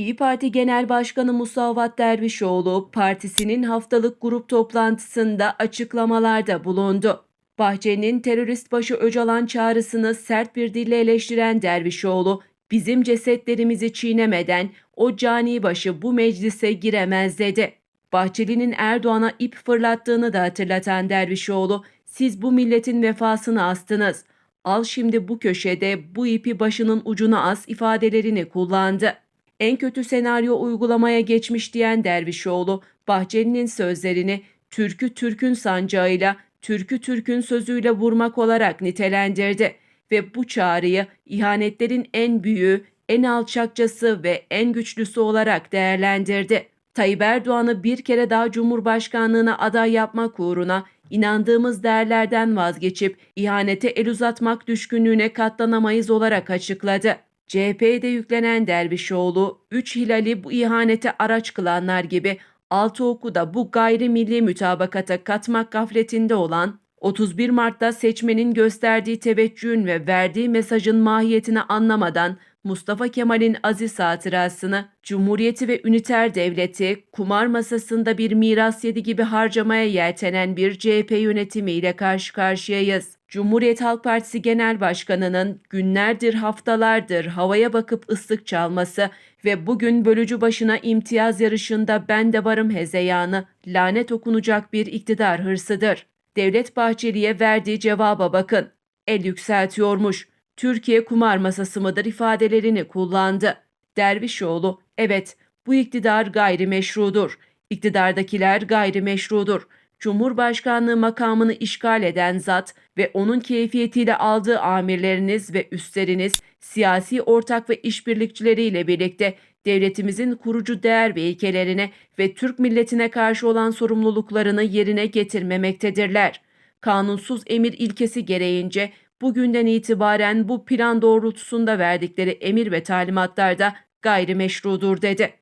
İyi Parti Genel Başkanı Musavat Dervişoğlu, partisinin haftalık grup toplantısında açıklamalarda bulundu. Bahçeli'nin terörist başı Öcalan çağrısını sert bir dille eleştiren Dervişoğlu, bizim cesetlerimizi çiğnemeden o cani başı bu meclise giremez dedi. Bahçeli'nin Erdoğan'a ip fırlattığını da hatırlatan Dervişoğlu, siz bu milletin vefasını astınız. Al şimdi bu köşede bu ipi başının ucuna as ifadelerini kullandı. En kötü senaryo uygulamaya geçmiş diyen Dervişoğlu, Bahçeli'nin sözlerini Türk'ü Türk'ün sancağıyla, Türk'ü Türk'ün sözüyle vurmak olarak nitelendirdi ve bu çağrıyı ihanetlerin en büyüğü, en alçakçası ve en güçlüsü olarak değerlendirdi. Tayyip Erdoğan'ı bir kere daha Cumhurbaşkanlığına aday yapmak uğruna inandığımız değerlerden vazgeçip ihanete el uzatmak düşkünlüğüne katlanamayız olarak açıkladı. CHP'ye de yüklenen Dervişoğlu, 3 hilali bu ihanete araç kılanlar gibi altı oku da bu gayrimilli mütabakata katmak gafletinde olan 31 Mart'ta seçmenin gösterdiği teveccühün ve verdiği mesajın mahiyetini anlamadan Mustafa Kemal'in aziz hatırasını, Cumhuriyeti ve üniter devleti kumar masasında bir miras yedi gibi harcamaya yeltenen bir CHP yönetimiyle karşı karşıyayız. Cumhuriyet Halk Partisi Genel Başkanı'nın günlerdir haftalardır havaya bakıp ıslık çalması ve bugün bölücü başına imtiyaz yarışında ben de varım hezeyanı lanet okunacak bir iktidar hırsıdır. Devlet Bahçeli'ye verdiği cevaba bakın. El yükseltiyormuş. Türkiye kumar masası mıdır ifadelerini kullandı. Dervişoğlu, evet bu iktidar gayrimeşrudur. İktidardakiler gayrimeşrudur. Cumhurbaşkanlığı makamını işgal eden zat ve onun keyfiyetiyle aldığı amirleriniz ve üstleriniz siyasi ortak ve işbirlikçileriyle birlikte devletimizin kurucu değer ve ilkelerine ve Türk milletine karşı olan sorumluluklarını yerine getirmemektedirler. Kanunsuz emir ilkesi gereğince bugünden itibaren bu plan doğrultusunda verdikleri emir ve talimatlar da gayrimeşrudur dedi.